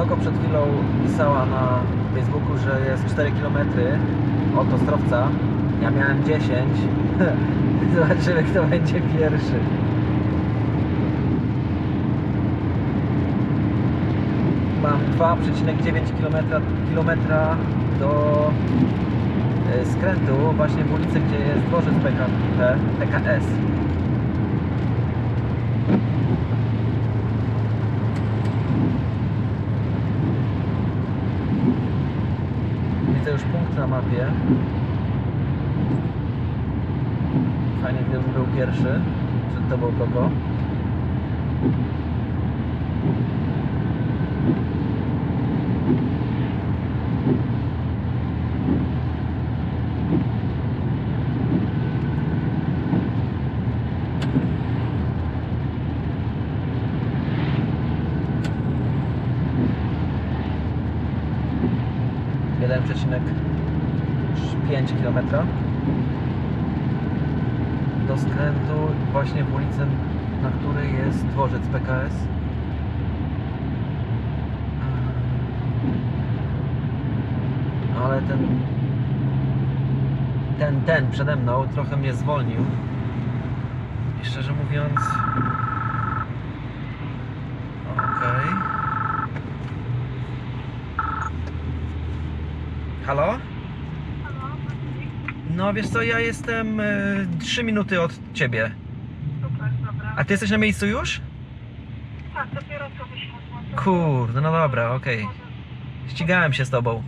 Koko przed chwilą pisała na Facebooku, że jest 4 km od Ostrowca. Ja miałem 10. Zobaczymy, kto będzie pierwszy. Mam 2,9 km, kilometra do e, skrętu właśnie w ulicy, gdzie jest dworzec PKP, PKS. Widzę już punkt na mapie. Fajnie gdybym był pierwszy. Przed tobą Koko. Jeden przecinek 5 km do skrętu właśnie w ulicę, na której jest dworzec PKS. Ale ten ten, ten przede mną trochę mnie zwolnił. I szczerze mówiąc Okej. Halo? Halo? No wiesz co, ja jestem 3 minuty od ciebie. Super, dobra. A ty jesteś na miejscu już? Tak, dopiero co wysiadłam. Kurde, no dobra, okej. Ścigałem się z tobą.